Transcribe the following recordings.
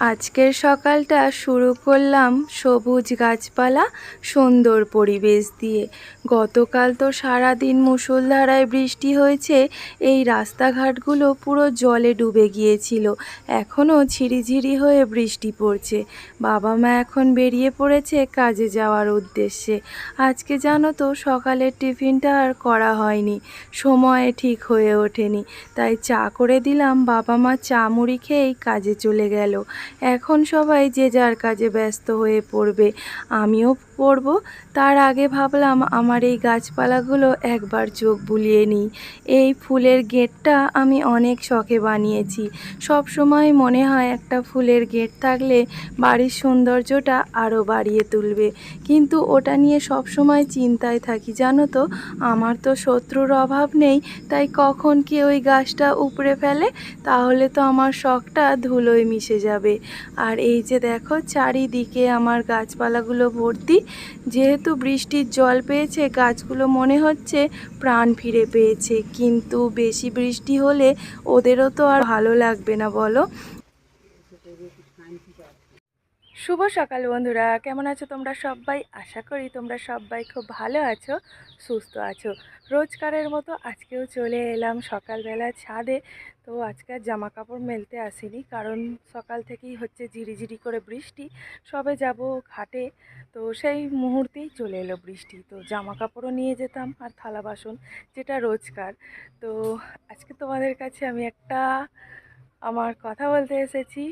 আজকের সকালটা শুরু করলাম সবুজ গাছপালা, সুন্দর পরিবেশ দিয়ে। গতকাল তো সারাদিন মুষলধারায় বৃষ্টি হয়েছে, এই রাস্তাঘাটগুলো পুরো জলে ডুবে গিয়েছিল। এখনও ঝিরিঝিরি হয়ে বৃষ্টি পড়ছে। বাবা মা এখন বেরিয়ে পড়েছে কাজে যাওয়ার উদ্দেশ্যে। আজকে জানো তো সকালের টিফিনটা আর করা হয়নি, সময়ে ঠিক হয়ে ওঠেনি। তাই চা করে দিলাম, বাবা মা চা মুড়ি খেয়েই কাজে চলে গেল। এখন সবাই যে যার কাজে ব্যস্ত হয়ে পড়বে আমিও পড়ব তার আগে ভাবলাম আমার এই গাছপালাগুলো একবার চোখ বুলিয়ে নিই। এই ফুলের গেটটা আমি অনেক শখে বানিয়েছি। সব সময় মনে হয় একটা ফুলের গেট থাকলে বাড়ির সৌন্দর্যটা আরও বাড়িয়ে তুলবে। কিন্তু ওটা নিয়ে সব সময় চিন্তায় থাকি, জানো তো? আমার তো শত্রুর অভাব নেই, তাই কখন কি ওই গাছটা উপড়ে ফেলে, তাহলে তো আমার শখটা ধুলোয় মিশে যাবে। আর এই যে দেখো, চারিদিকে আমার গাছপালাগুলো ভর্তি যেহেতু বৃষ্টির জল পেয়েছে, গাছগুলো মনে হচ্ছে প্রাণ ফিরে পেয়েছে। কিন্তু বেশি বৃষ্টি হলে ওদেরও তো আর ভালো লাগবে না, বলো। শুভ সকাল বন্ধুরা, কেমন আছো তোমরা সবাই? আশা করি তোমরা সবাই খুব ভালো আছো, সুস্থ আছো। রোজকারের মতো আজকেও চলে এলাম সকালবেলা ছাদে। তো আজকে আর জামা কাপড় মেলতে আসিনি, কারণ সকাল থেকেই হচ্ছে ঝিরিঝিরি করে বৃষ্টি। সবে যাব ঘাটে, তো সেই মুহূর্তেই চলে এলো বৃষ্টি। তো জামা কাপড়ও নিয়ে যেতাম আর থালা বাসন, যেটা রোজকার। তো আজকে তোমাদের কাছে আমি একটা, আমার কথা বলতে এসেছি,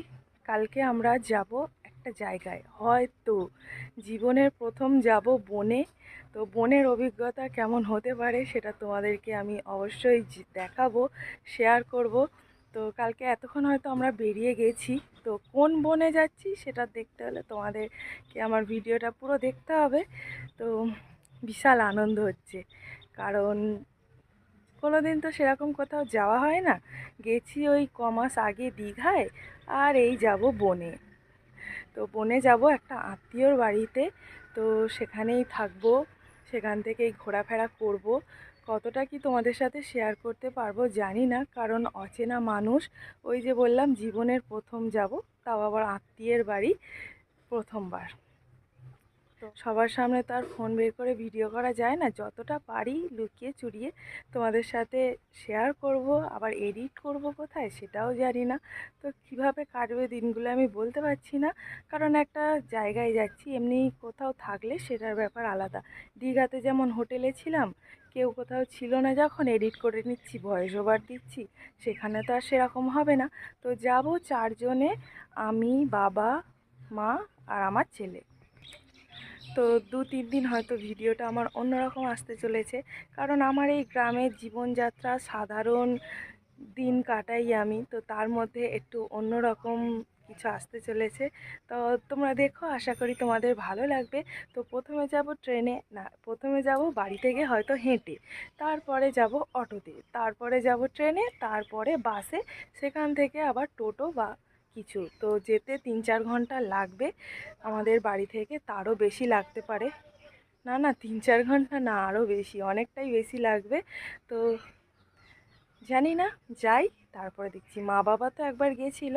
কালকে আমরা যাব একটা জায়গায়। হয়তো জীবনের প্রথম যাব বনে। তো বনের অভিজ্ঞতা কেমন হতে পারে সেটা তোমাদেরকে আমি অবশ্যই দেখাবো শেয়ার করব। তো কালকে এতক্ষণ হয়তো আমরা বেরিয়ে গেছি। তো কোন বনে যাচ্ছি সেটা দেখতে হলে তোমাদেরকে আমার ভিডিওটা পুরো দেখতে হবে। তো বিশাল আনন্দ হচ্ছে। কারণ কোনো দিন তো সেরকম কোথাও যাওয়া হয় না। গেছি ওই ক মাস আগে দীঘায় আর এই যাব বনে। তো বনে যাব একটা আত্মীয়র বাড়িতে। তো সেখানেই থাকব, সেখান থেকেই ঘোরাফেরা করব। কতটা কি তোমাদের সাথে শেয়ার করতে পারব জানি না, কারণ অচেনা মানুষ। ওই যে বললাম, জীবনের প্রথম যাব, তাও আবার আত্মীয়ের বাড়ি প্রথমবার। সবার সামনে তো আর ফোন বের করে ভিডিও করা যায় না। যতটা পারি লুকিয়ে চুরিয়ে তোমাদের সাথে শেয়ার করব, আবার এডিট করব কোথায় সেটাও জানি না। তো কীভাবে কাটবে দিনগুলো আমি বলতে পারছি না। কারণ একটা জায়গায় যাচ্ছি, এমনি কোথাও থাকলে সেটার ব্যাপার আলাদা। দীঘাতে যেমন হোটেলে ছিলাম, কেউ কোথাও ছিল না যখন এডিট করে নিচ্ছি ভয়েস ওভার দিচ্ছি, সেখানে তো আর সেরকম হবে না। তো যাব চারজনে, আমি, বাবা, মা আর আমার ছেলে। তো দু তিন দিন হয়তো ভিডিওটা আমার অন্যরকম আসতে চলেছে। কারণ আমার এই গ্রামের জীবনযাত্রা সাধারণ দিন কাটাই আমি, তো তার মধ্যে একটু অন্যরকম কিছু আসতে চলেছে। তো তোমরা দেখো, আশা করি তোমাদের ভালো লাগবে। তো প্রথমে যাব ট্রেনে, না, প্রথমে যাব বাড়ি থেকে হয়তো হেঁটে, তারপরে যাব অটোতে, তারপরে যাব ট্রেনে, তারপরে বাসে, সেখান থেকে আবার টোটো বা কিছু। তো যেতে তিন চার ঘণ্টা লাগবে আমাদের বাড়ি থেকে, তারও বেশি লাগতে পারে। না না তিন চার ঘণ্টা না, আরও বেশি, অনেকটাই বেশি লাগবে। তো জানি না, যাই, তারপরে দেখছি। মা বাবা তো একবার গিয়েছিল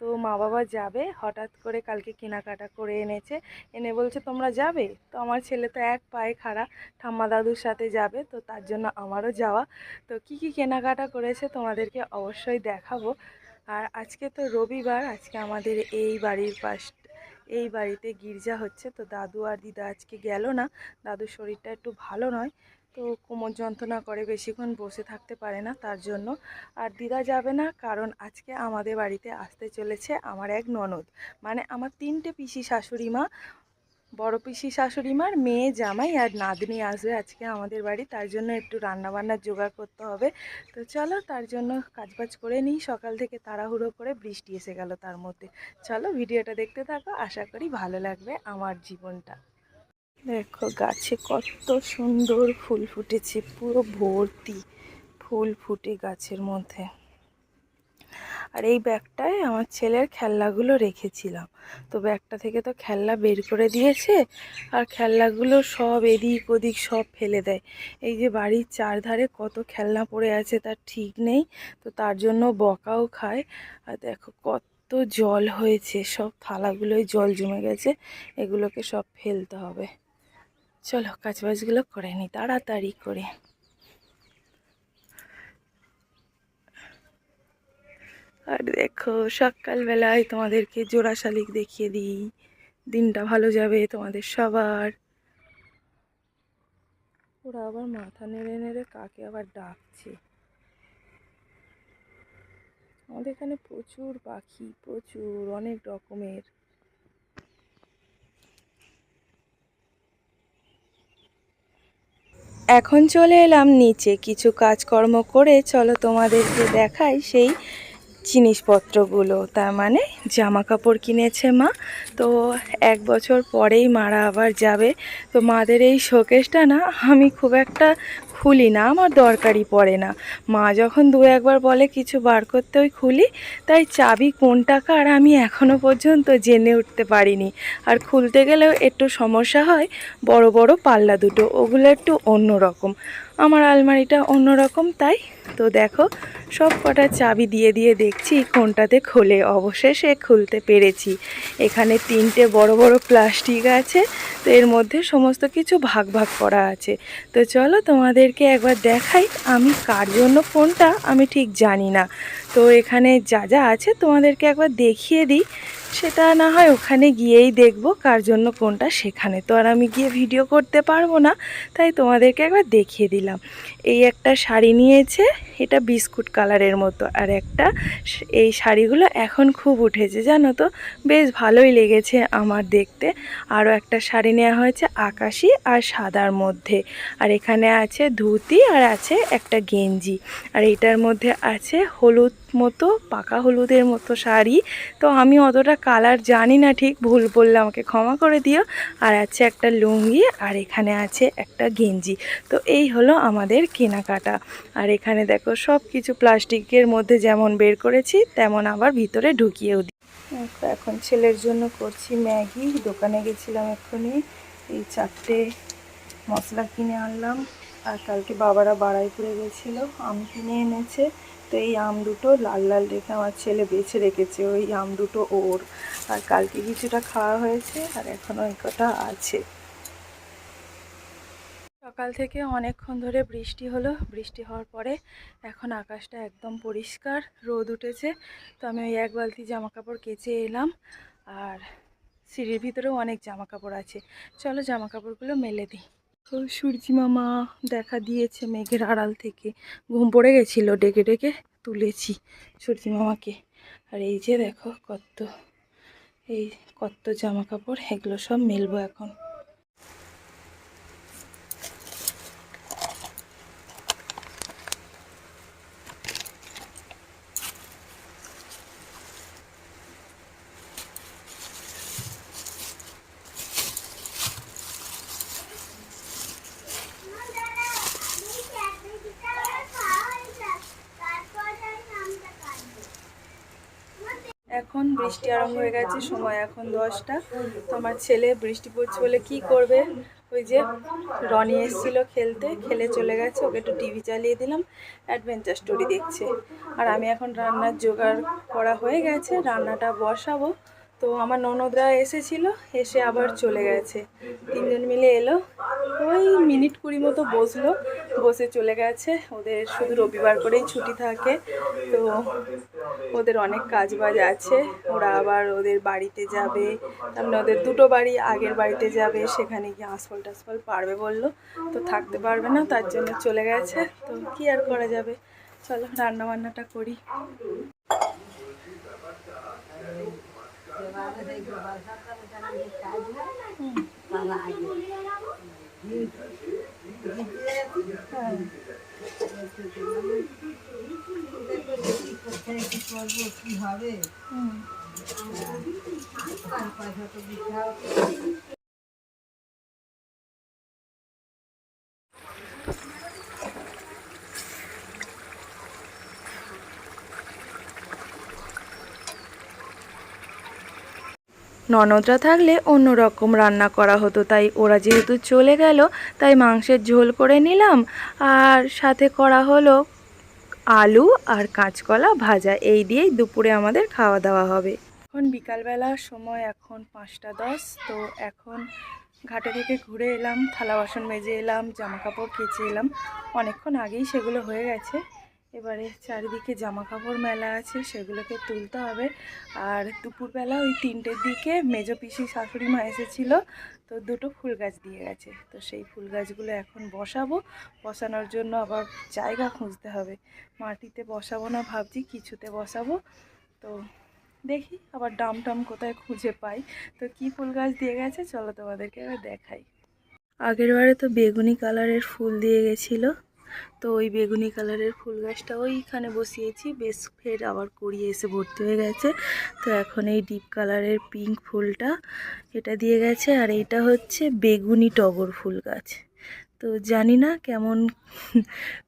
তো মা বাবা যাবে, হঠাৎ করে কালকে কেনাকাটা করে এনেছে। এনে বলছে, তোমরা যাবে? তো আমার ছেলে তো এক পায়ে খাড়া, ঠাম্মা দাদুর সাথে যাবে, তো তার জন্য আমারও যাওয়া। তো কি কি কেনাকাটা করেছে তোমাদেরকে অবশ্যই দেখাবো। আর আজকে তো রবিবার, আজকে আমাদের এই বাড়ির পাশ, এই বাড়িতে গির্জা হচ্ছে। তো দাদু আর দিদা আজকে গেল না। দাদুর শরীরটা একটু ভালো নয়, তো কোমর যন্ত্রণা করে বেশিক্ষণ বসে থাকতে পারে না তার জন্য। আর দিদা যাবে না, কারণ আজকে আমাদের বাড়িতে আসতে চলেছে আমার এক ননদ। মানে আমার তিনটে পিসি শাশুড়ি মা বড় পিসি শাশুড়ি মার, মেয়ে, জামাই আর নাতনি আসবে আজকে আমাদের বাড়ি। তার জন্য একটু রান্নাবান্নার জোগাড় করতে হবে। তো চলো, তার জন্য কাজবাজ করে নিই। সকাল থেকে তাড়াহুড়ো করে বৃষ্টি এসে গেল তার মধ্যে। চলো, ভিডিওটা দেখতে থাকো। আশা করি ভালো লাগবে আমার জীবনটা। দেখো, গাছে কত সুন্দর ফুল ফুটেছে, পুরো ভর্তি ফুল ফুটে গাছের মধ্যে। আর এই ব্যাগটায় আমার ছেলের খেলনাগুলো রেখেছিলাম। তো ব্যাগটা থেকে তো খেলনা বের করে দিয়েছে আর খেলনাগুলো সব এদিক ওদিক সব ফেলে দেয়। এই যে বাড়ির চারধারে কত খেলনা পড়ে আছে তার ঠিক নেই, তো তার জন্য বকাও খায়। আর দেখো কত জল হয়েছে, সব থালাগুলোয় জল জমে গেছে, এগুলোকে সব ফেলতে হবে। চলো কাজবাজগুলো করে নি তাড়াতাড়ি করে। আর দেখো সকালবেলায় তোমাদেরকে জোড়া শালিক দেখিয়ে দিই। দিনটা ভালো যাবে তোমাদের সবার। ওরা আবার মাথা নেড়ে নেড়ে কাকে আবার ডাকছে? আমাদের এখানে প্রচুর পাখি, প্রচুর অনেক রকমের। এখন চলে এলাম নিচে। কিছু কাজকর্ম করে চলো তোমাদেরকে দেখাই সেই জিনিসপত্রগুলো, তার মানে জামা কাপড় কিনেছে মা। তো এক বছর পরেই মারা আবার যাবে। তো মাদের এই শোকেসটা না, আমি খুব একটা খুলি না, আমার দরকারই পড়ে না। মা যখন দু একবার বলে কিছু বার করতে ওই খুলি, তাই চাবি কোন টাকা আর আমি এখনও পর্যন্ত জেনে উঠতে পারিনি। আর খুলতে গেলেও একটু সমস্যা হয়, বড় বড় পাল্লা দুটো, ওগুলো একটু অন্য রকম আমার আলমারিটা অন্যরকম, তাই তো দেখো, সব কটা চাবি দিয়ে দিয়ে দেখছি কোনটাতে খোলে। অবশেষে খুলতে পেরেছি। এখানে তিনটে বড় বড় প্লাস্টিক আছে, তো এর মধ্যে সমস্ত কিছু ভাগ ভাগ করা আছে। তো চলো তোমাদেরকে একবার দেখাই আমি কার জন্য কোনটা আমি ঠিক জানি না। তো এখানে যা যা আছে তোমাদেরকে একবার দেখিয়ে দিই। সেটা না হয় ওখানে গিয়েই দেখব কার জন্য কোনটা সেখানে। তো আর আমি গিয়ে ভিডিও করতে পারব না, তাই তোমাদেরকে একবার দেখিয়ে দিলাম। এই একটা শাড়ি নিয়েছে, এটা বিস্কুট কালারের মতো। আর একটা এই শাড়িগুলো এখন খুব উঠেছে, জানো তো? বেশ ভালোই লেগেছে আমার দেখতে। আরও একটা শাড়ি নেওয়া হয়েছে আকাশি আর সাদার মধ্যে। আর এখানে আছে ধুতি আর আছে একটা গেঞ্জি। আর এটার মধ্যে আছে হলুদ মতো, পাকা হলুদের মতো শাড়ি। তো আমি অতটা কালার জানি না, ঠিক ভুল বললে আমাকে ক্ষমা করে দিও। আর আছে একটা লুঙ্গি আর এখানে আছে একটা গেঞ্জি। তো এই হলো আমাদের কেনাকাটা। আর এখানে দেখো সব কিছু প্লাস্টিকের মধ্যে যেমন বের করেছি, তেমন আবার ভিতরে ঢুকিয়েও দিই এখন ছেলের জন্য করছি ম্যাগি। দোকানে গেছিলাম এক্ষুনি, এই চারটে মশলা কিনে আনলাম। আর কালকে বাবারা বাড়াইপুরে গেছিল, আম কিনে এনেছে। তো এই আম দুটো লাল লাল রেখে আমার ছেলে বেছে রেখেছে, ওই আম দুটো ওর। আর কালকে কিছুটা খাওয়া হয়েছে, আর এখনও এই কটা আছে। সকাল থেকে অনেকক্ষণ ধরে বৃষ্টি হলো। বৃষ্টি হওয়ার পরে এখন আকাশটা একদম পরিষ্কার, রোদ উঠেছে। তো আমি ওই এক বালতি জামা কাপড় কেচে এলাম আর সিঁড়ির ভিতরেও অনেক জামা কাপড় আছে। চলো জামা কাপড়গুলো মেলে দিই। তো সূর্যি মামা দেখা দিয়েছে মেঘের আড়াল থেকে। ঘুম পড়ে গেছিল, ডেকে ডেকে তুলেছি সূর্যি মামাকে। আর এই যে দেখো কত, এই কত জামা কাপড় এগুলো সব মেলবো এখন। এখন বৃষ্টি আরম্ভ হয়ে গেছে, সময় এখন দশটা। তো আমার ছেলে বৃষ্টি পড়ছে বলে কি করবে? ওই যে রনি এসেছিল খেলতে, খেলে চলে গেছে, ওকে একটু টিভি চালিয়ে দিলাম অ্যাডভেঞ্চার স্টোরি দেখছে। আর আমি এখন রান্নার জোগাড় করা হয়ে গেছে, রান্নাটা বসাবো। তো আমার ননদরা এসেছিল, এসে আবার চলে গেছে। তিনজন মিলে এলো। ওই মিনিট কুড়ি মতো বসল, বসে চলে গেছে। ওদের শুধু রবিবার করেই ছুটি থাকে। তো ওদের অনেক কাজ বাজ আছে। ওরা আবার ওদের বাড়িতে যাবে। তারপরে ওদের দুটো বাড়ি আগের বাড়িতে যাবে। সেখানে গিয়ে আসফল টাসফল পারবে বলল। তো থাকতে পারবে না, তার জন্য চলে গেছে। তো কি আর করা যাবে? চলো রান্না পয়সা তো দিতে হুম। ননদরা থাকলে অন্য রকম রান্না করা হতো, তাই ওরা যেহেতু চলে গেল, তাই মাংসের ঝোল করে নিলাম। আর সাথে করা হলো আলু আর কাঁচকলা ভাজা, এই দিয়েই দুপুরে আমাদের খাওয়া দাওয়া হবে। এখন বিকালবেলা, সময় এখন পাঁচটা দশ, তো এখন ঘাটে থেকে ঘুরে এলাম, থালা বাসন মেজে এলাম জামা কাপড় কেচে এলাম। অনেকক্ষণ আগেই সেগুলো হয়ে গেছে। এবারে চারিদিকে জামা কাপড় মেলা আছে, সেগুলোকে তুলতে হবে। আর দুপুরবেলা ওই তিনটের দিকে মেজো পিসি শাশুড়ি মা এসেছিল, তো দুটো ফুল গাছ দিয়ে গেছে। তো সেই ফুল গাছগুলো এখন বসাবো, বসানোর জন্য আবার জায়গা খুঁজতে হবে। মাটিতে বসাবো না ভাবছি, কিছুতে বসাবো। তো দেখি আবার ডাম টাম কোথায় খুঁজে পাই। তো কি ফুল গাছ দিয়ে গেছে, চলো তোমাদেরকে দেখাই। আগের বারে তো বেগুনি কালারের ফুল দিয়ে গেছিল। তো ওই বেগুনি কালারের ফুল গাছটা ওইখানে বসিয়েছি, বেশ ফের আবার করিয়ে এসে ভর্তি হয়ে গেছে। তো এখন এই ডিপ কালারের পিঙ্ক ফুলটা এটা দিয়ে গেছে আর এইটা হচ্ছে বেগুনি টগর ফুল গাছ। তো জানি না কেমন,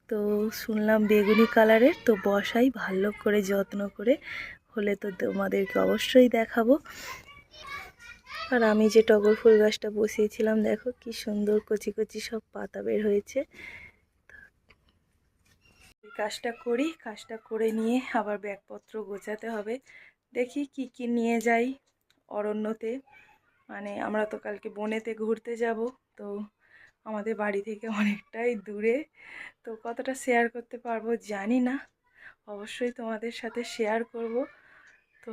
তো শুনলাম বেগুনি কালারের, তো বসাই ভালো করে, যত্ন করে, হলে তো তোমাদেরকে অবশ্যই দেখাবো। আর আমি যে টগর ফুল গাছটা বসিয়েছিলাম, দেখো কি সুন্দর কচি কচি সব পাতা বের হয়েছে। কাজটা করি, কাজটা করে নিয়ে আবার ব্যাগপত্র গোছাতে হবে। দেখি কি কি নিয়ে যাই অরণ্যতে। মানে আমরা তো কালকে বনেতে ঘুরতে যাব, তো আমাদের বাড়ি থেকে অনেকটাই দূরে। তো কতটা শেয়ার করতে পারব জানি না। অবশ্যই তোমাদের সাথে শেয়ার করব। তো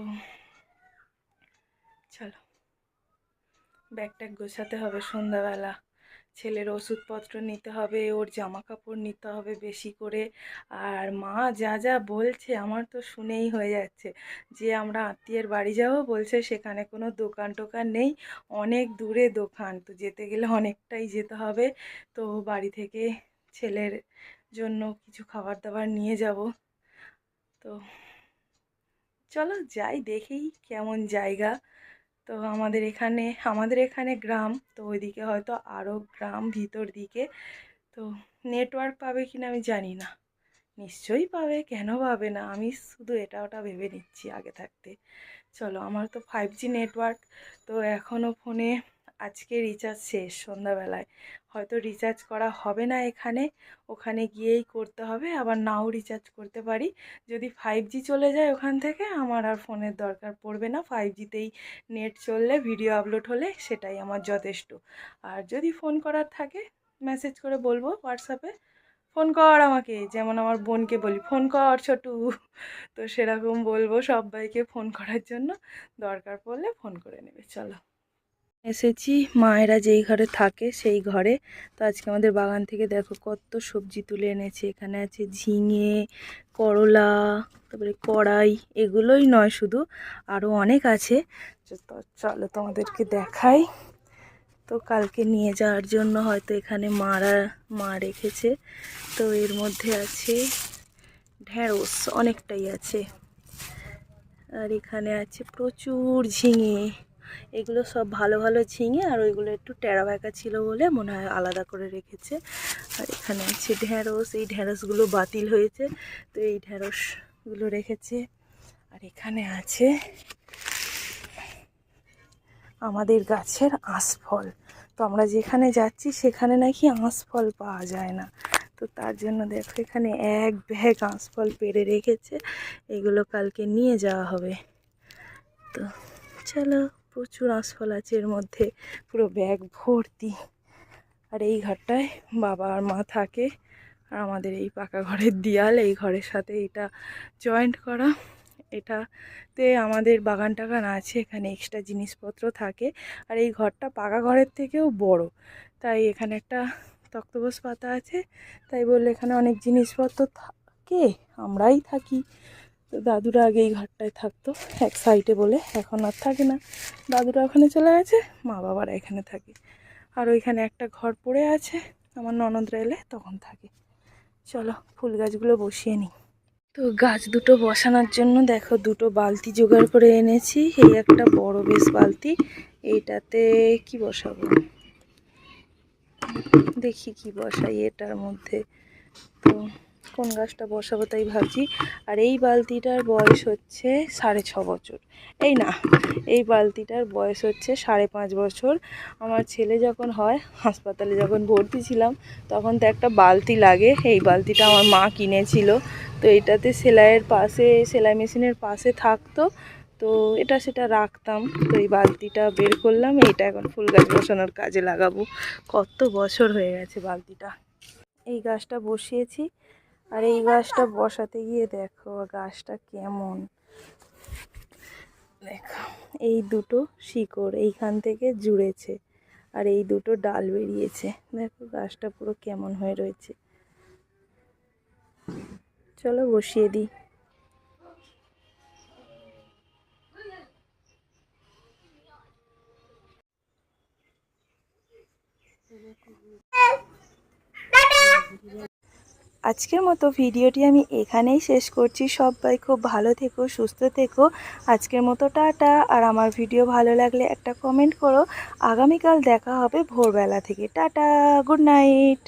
চলো ব্যাগ ট্যাগ গোছাতে হবে সন্ধ্যাবেলা। ছেলের ওষুধপত্র নিতে হবে, ওর জামা কাপড় নিতে হবে বেশি করে। আর মা যা যা বলছে আমার তো শুনেই হয়ে যাচ্ছে। যে আমরা আত্মীয়ের বাড়ি যাব বলছে সেখানে কোনো দোকান টোকান নেই, অনেক দূরে দোকান। তো যেতে গেলে অনেকটাই যেতে হবে। তো বাড়ি থেকে ছেলের জন্য কিছু খাবার দাবার নিয়ে যাব। তো চলো যাই দেখি কেমন জায়গা। তো আমাদের এখানে আমাদের এখানে গ্রাম, তো ওইদিকে হয়তো আরও গ্রাম ভিতর দিকে, তো নেটওয়ার্ক পাবে কি না আমি জানি না। নিশ্চয়ই পাবে, কেন পাবে না? আমি শুধু এটা ওটা ভেবে নিচ্ছি আগে থাকতে। চলো, আমার তো ফাইভ জি নেটওয়ার্ক তো এখনও ফোনে আজকে রিচার্জ শেষ সন্ধ্যাবেলায়। হয়তো রিচার্জ করা হবে না এখানে। ওখানে গিয়েই করতে হবে, আবার নাও রিচার্জ করতে পারি। যদি ফাইভ জি চলে যায় ওখান থেকে, আমার আর ফোনের দরকার পড়বে না। ফাইভ জিতেই নেট চললে ভিডিও আপলোড হলে সেটাই আমার যথেষ্ট। আর যদি ফোন করার থাকে মেসেজ করে বলব হোয়াটসঅ্যাপে ফোন কর আমাকে। যেমন আমার বোনকে বলি ফোন কর ছোটু। তো সেরকম বলব সবাইকে ফোন করার জন্য। দরকার পড়লে ফোন করে নেবে, চলো। এসেছি, মায়েরা যেই ঘরে থাকে সেই ঘরে। তো আজকে আমাদের বাগান থেকে দেখো কত সবজি তুলে এনেছে। এখানে আছে ঝিঙে, করলা, তারপরে কড়াই, এগুলোই নয় শুধু আরও অনেক আছে। তো চলো তোমাদেরকে দেখাই। তো কালকে নিয়ে যাওয়ার জন্য হয়তো এখানে মারা, মা রেখেছে। তো এর মধ্যে আছে ঢ্যাঁড়স অনেকটাই আছে। আর এখানে আছে প্রচুর ঝিঙে। এগুলো সব ভালো ভালো ঝিঙে আর ওইগুলো একটু টেরা ব্যাকা ছিল বলে মনে হয় আলাদা করে রেখেছে। আর এখানে আছে ঢ্যাঁড়স এই ঢ্যাঁড়সগুলো বাতিল হয়েছে, তো এই ঢ্যাঁড়সগুলো রেখেছে। আর এখানে আছে আমাদের গাছের আঁশফল। তো আমরা যেখানে যাচ্ছি সেখানে নাকি আঁশফল পাওয়া যায় না। তো তার জন্য দেখো এখানে এক ব্যাগ আঁশফল পেরে রেখেছে। এগুলো কালকে নিয়ে যাওয়া হবে। তো চলো। প্রচুর আঁশফল আছে এর মধ্যে। পুরো ব্যাগ ভর্তি। আর এই ঘরটায় বাবা আর মা থাকে। আর আমাদের এই পাকা ঘরের দিয়াল, এই ঘরের সাথে এটা জয়েন্ট করা। এটাতে আমাদের বাগান টাগান আছে, এখানে এক্সট্রা জিনিসপত্র থাকে। আর এই ঘরটা পাকা ঘরের থেকেও বড়। তাই এখানে একটা তক্তপোষ পাতা আছে। তাই বললে এখানে অনেক জিনিসপত্র থাকে, আমরাই থাকি। তো দাদুরা আগে এই ঘরটায় থাকতো, এক সাইডে বলে এখন আর থাকে না। দাদুরা ওখানে চলে গেছে, মা বাবারা এখানে থাকে। আর ওইখানে একটা ঘর পড়ে আছে, আমার ননদরা এলে তখন থাকে। চলো, ফুল গাছগুলো বসিয়ে নিই। তো গাছ দুটো বসানোর জন্য দেখো দুটো বালতি জোগাড় করে এনেছি, এই একটা বড় বেশ বালতি, এইটাতে কি বসাবো? দেখি কি বসাই এটার মধ্যে। তো কোন গাছটা বসাবো তাই ভাবছি। আর এই বালতিটার বয়স হচ্ছে সাড়ে ছ বছর। এই না, এই বালতিটার বয়স হচ্ছে সাড়ে পাঁচ বছর। আমার ছেলে যখন হয়, হাসপাতালে যখন ভর্তি ছিলাম, তখন তো একটা বালতি লাগে। এই বালতিটা আমার মা কিনেছিল। তো এটাতে সেলাইয়ের পাশে, সেলাই মেশিনের পাশে থাকতো। তো এটা সেটা রাখতাম। তো এই বালতিটা বের করলাম। এইটা এখন ফুল গাছ বসানোর কাজে লাগাবো। কত বছর হয়ে গেছে বালতিটা। এই গাছটা বসিয়েছি। আর এই গাছটা বসাতে গিয়ে দেখো গাছটা কেমন। দেখো, এই দুটো শিকড় এইখান থেকে জুড়েছে আর এই দুটো ডাল বেরিয়েছে। দেখো গাছটা পুরো কেমন হয়ে রয়েছে। চলো বসিয়ে দিই। আজকের মতো ভিডিওটি আমি এখানেই শেষ করছি। সবাই খুব ভালো থেকো, সুস্থ থেকো। আজকের মতো টাটা। আর আমার ভিডিও ভালো লাগলে একটা কমেন্ট করো। আগামীকাল দেখা হবে ভোরবেলা থেকে। Tata, good night.